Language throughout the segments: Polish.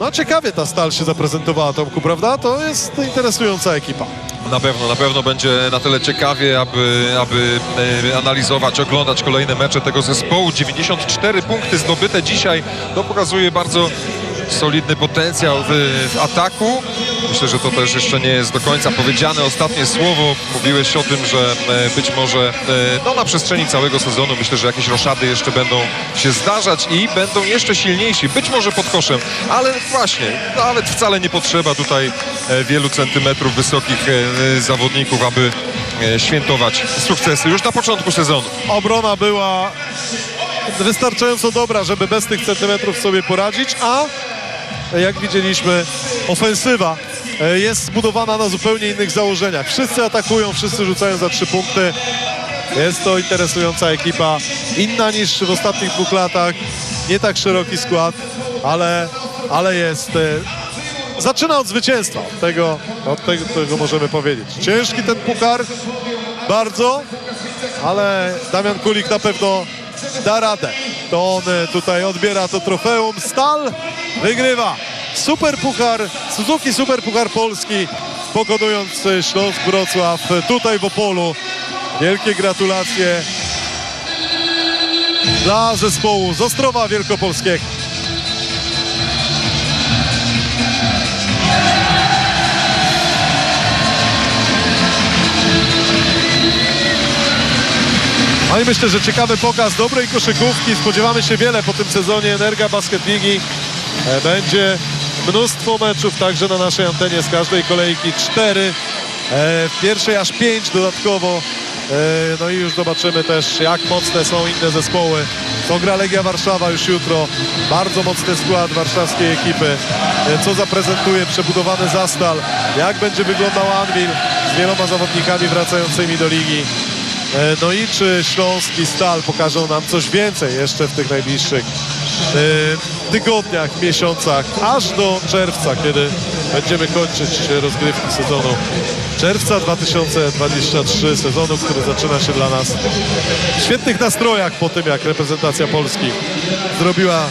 No ciekawie ta Stal się zaprezentowała, Tomku, prawda? To jest interesująca ekipa. Na pewno, na pewno będzie na tyle ciekawie, aby, aby e, analizować, oglądać kolejne mecze tego zespołu. 94 punkty zdobyte dzisiaj. To pokazuje bardzo solidny potencjał w, w ataku. Myślę, że to też jeszcze nie jest do końca powiedziane ostatnie słowo. Mówiłeś o tym, że e, być może e, no, na przestrzeni całego sezonu myślę, że jakieś roszady jeszcze będą się zdarzać i będą jeszcze silniejsi. Być może pod koszem, ale właśnie, nawet wcale nie potrzeba tutaj e, wielu centymetrów wysokich zawodników, aby świętować sukcesy już na początku sezonu. Obrona była wystarczająco dobra, żeby bez tych centymetrów sobie poradzić, a jak widzieliśmy, ofensywa e, jest zbudowana na zupełnie innych założeniach. Wszyscy atakują, wszyscy rzucają za trzy punkty. Jest to interesująca ekipa, inna niż w ostatnich dwóch latach. Nie tak szeroki skład, ale, ale jest. e, Zaczyna od zwycięstwa. Tego, od tego, tego możemy powiedzieć. Ciężki ten puchar, bardzo, ale Damian Kulik na pewno da radę. To on e, tutaj odbiera to trofeum. Stal wygrywa Super Puchar, Suzuki Super Puchar Polski, pokonując e, Śląsk Wrocław e, tutaj w Opolu. Wielkie gratulacje dla zespołu z Ostrowa Wielkopolskiego. No i myślę, że ciekawy pokaz dobrej koszykówki. Spodziewamy się wiele po tym sezonie Energa Basket Ligi. E, Będzie mnóstwo meczów także na naszej antenie z każdej kolejki. Cztery, e, w pierwszej aż pięć dodatkowo. E, No i już zobaczymy też jak mocne są inne zespoły. To gra Legia Warszawa już jutro. Bardzo mocny skład warszawskiej ekipy. Co zaprezentuje przebudowany Zastal. Jak będzie wyglądał Anwil z wieloma zawodnikami wracającymi do ligi. E, No i czy Śląsk i Stal pokażą nam coś więcej jeszcze w tych najbliższych e, tygodniach, miesiącach, aż do czerwca, kiedy będziemy kończyć rozgrywki sezonu czerwca 2023, sezonu, który zaczyna się dla nas w świetnych nastrojach po tym, jak reprezentacja Polski zrobiła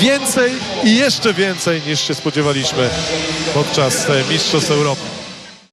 więcej i jeszcze więcej niż się spodziewaliśmy podczas Mistrzostw Europy.